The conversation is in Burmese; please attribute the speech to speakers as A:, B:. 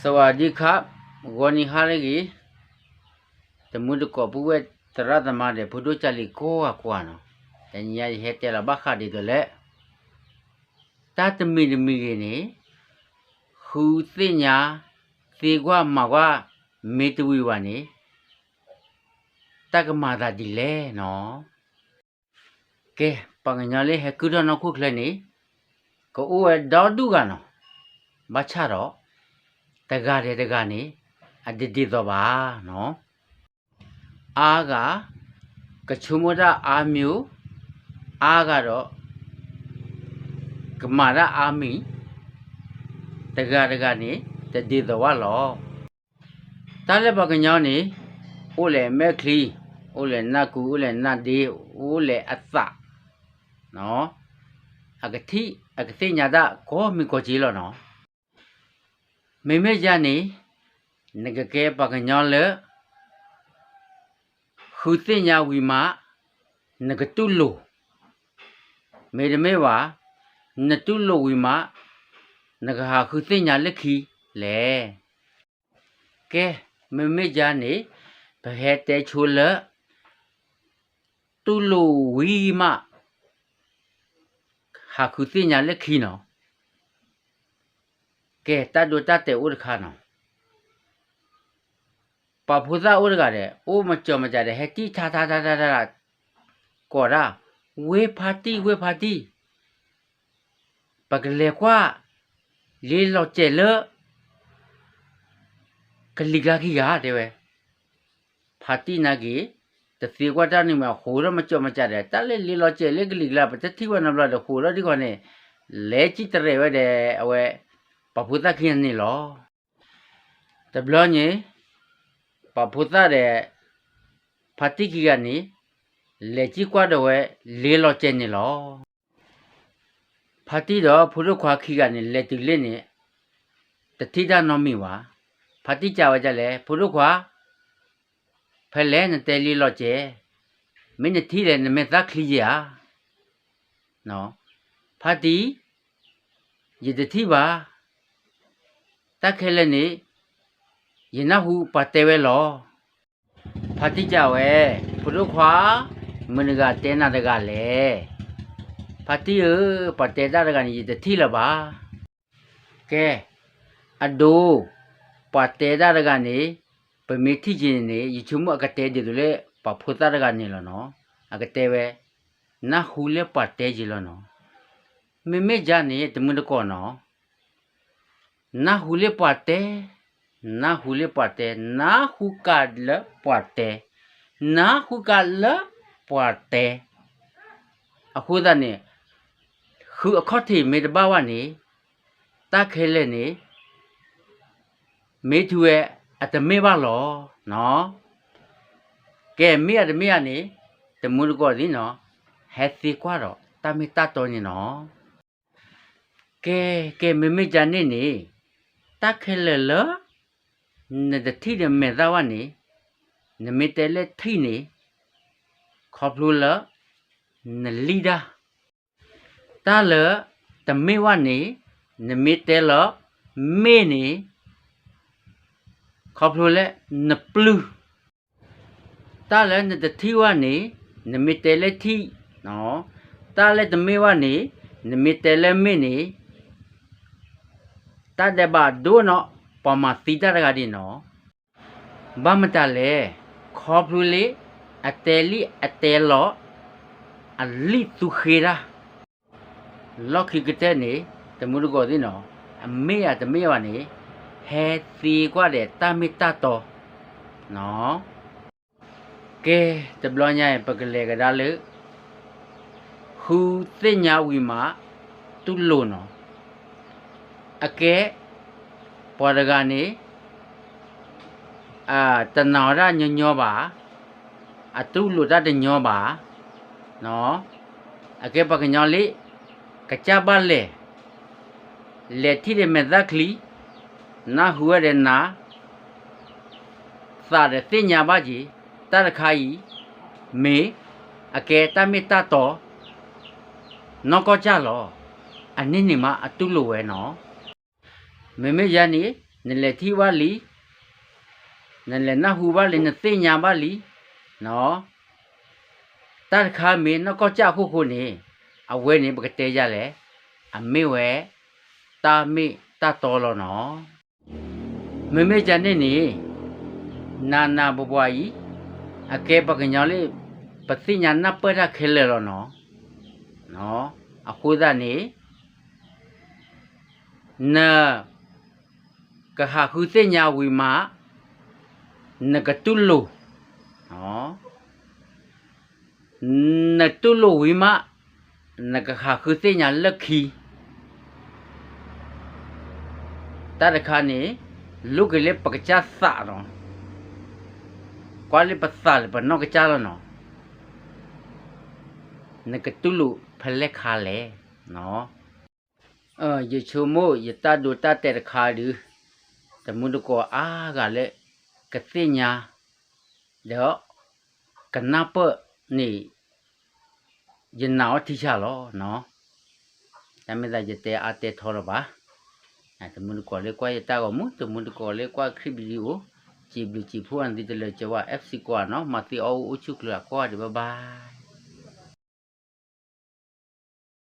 A: สวัสดีครับวันนี้ฮาเลกีตมุดกอปุเวตระตมาเดพุทธจาริโกะกว่าเนาะแต่เนี่ยเฮเตละบัคคาดิตเลตาตมีดมีนี่ฮูสิญาသေကွာမှာကွာမေတဝီဝါနေတက္ကမာတာဒီလဲနော်ကဲပငညာလေးဟကုရနခုခလဲနေကိုအိုးဒေါဒုကနော်မချတော့ တကားတယ်တကားနေအတတိတော့ပါနော်အားကကချုမဒအာမျိုးအားကတော့ကမာရအာမီတကားတကားနေတတိတော့ဝါလောတားလည်းပကညောင်းနေအိုးလေမက်ခလီအိုးလေနတ်ကူအိုးလေနတ်ဒီအိုးလေအသနော်အကတိအကတိညာတာကောမီကိုကြီးလောနော် မေမေကြနေငကကဲပကညောင်းလေခူသိညာဝီမငကတုလိုမေရမေဝါနတုလိုဝီမငကဟာခူသိညာလက်ခီလေကဲမေမေကြနေဘဟဲတဲချိုလတုလိုဝီမဟာခူသိညာလက်ခီနော် ကဲတတ်တို့တတ်တဲ့ဥဒခါနော်ပပူဇာဥဒကတဲ့အိုးမကြော်မကြတဲ့ဟဲတိထာထာထာထာထာကောရာဝေဖာတိဝေဖာတိပကလေကွာလေးလောက်ကျဲလကလိကခိကတဲ့ဝဲဖာတိနာကြီးတစီကွာတနိမဟိုရမကြော်မကြတဲ့တက်လေလေးလောက်ကျဲလေကလိကလာပတတိဝနဘလာဟိုရဒီကောနေလဲချိတရဲဝဲတဲ့အဝဲ ပပူဇာခင်းနေလောတဘလညေပပူဇာတဲ့ဖာတိကြီးကနေလေချိကွာတော့ဝဲလေးလောက်ကျဲနေလောဖာတိတော့ဖုရခွာခိကနေလက်တီလေးနေတတိဒနောမီဝါဖာတိကြဝကြလဲဖုရခွာဖဲလဲနဲ့တဲလေးလောက်ကျဲမင်းတီတယ်နမေသခလီယာနော်ဖာတိယတတိပါ တက်ခဲလဲနေယနဟုပတဲဝဲလောဖာတိကြဝဲဖုရခွာမနကတဲနာတကလဲဖာတိအပတဲတာတကနေယတတိလပါကဲအဒိုပတဲတာတကနေပမေတိချင်းနေယချုံမအကတဲဒီလေပဖုတာတကနေလောနော်အကတဲဝဲနဟူလေပတဲကြီးလောနော်မေမေဂျာနေတမွန်းတကောနော် နာဟူလေပတဲနာဟူလေပတဲနာဟူကလပတဲနာဟူကလပတဲအခုဒါနေခုအခတ်တီမေတဘာဝနေတခဲလဲနေမေသူရဲ့အတမေပါလောနော်ကဲမေရတမေ ရနေတမွန်းကောဒီနော်ဟက်စီကွာတော့တမေတတော်နေနော်ကဲကဲမေမေကြနေနေတခဲလဲလနဒတိရမေသာဝနေနမေတဲလဲထိနေခေါပလူလနလီဒါတာလတမေဝနေနမေတဲလမေနေခေါပလူလဲနပလူ တာလဲနတတိဝနေနမေတဲလဲထိနော်တာလဲတမေဝနေနမေတဲလဲမေနေတတဲ့ဘာဒိုနော်ပမာသီတရကဒီနော်ဘာမတလဲခေါပလူလေအတဲလီအတဲလောအလီသူခေရာလောက်ခိကတဲ့နေတမှုကောဒီနော်အမေရတမေရနေဟဲသီกว่าတဲ့တမီတတော်နော်ကဲတဘလညာရဲ့ပကလေကဒါလေဟူသိညာဝီမာသူလို့နော် အကဲပေါ်ရကနေအာတနာရညညောပါအတုလို့တတ်ညောပါနော်အကဲပကညောလေးကကြပါလေလက်တိရမေဇက်ခလီနာဟူရတဲ့နာသာတဲ့တင်ညာပါကြီးတရခါကြီးမေအကဲတမေတတော်နောကကြလောအနည်းနေမှာအတုလို့ဝဲနော် မေမေရနေနလေတီဝါလီနလေနဟူပါလီနသိညာပါလီနော်တတ်ခါမေနကောကြခုခုနေအဝဲနေပကတဲကြလေအမေဝဲတာမေတတော်လောနော်မေမေကြနေနေနာနာဘဘွားကြီးအကဲပကညာလေးပသိညာန ကဟာခုသိညာဝီမာနကတုလိုနော်နတုလိုဝီမာနကဟာခုသိညာလက်ခီတရခါနေလူကလေးပကချသတော့ကွာလေးပသလေပနောကချလောနော်နကတုလိုဖလက်ခါလေနော်အဲရချုံမို့ရတဒုတတဲ့ခါဒီ တမှုတကောအားကလည်းကသိညာတော့ကနပနေရင်နာတိချလောနော်ဒါမဲ့ဒါရတဲ့အတဲ့ထော်ရပါအဲတမှုတကောလေကွာရတကောမှုတမှုတကောလေကွာခရစ်ဘီကိုကြည်ဘလူကြည်ဖူအန်ဒီတလေကျဝ FC ကွာနော်မတိအောအုချုကလာကွာဒီဘိုင်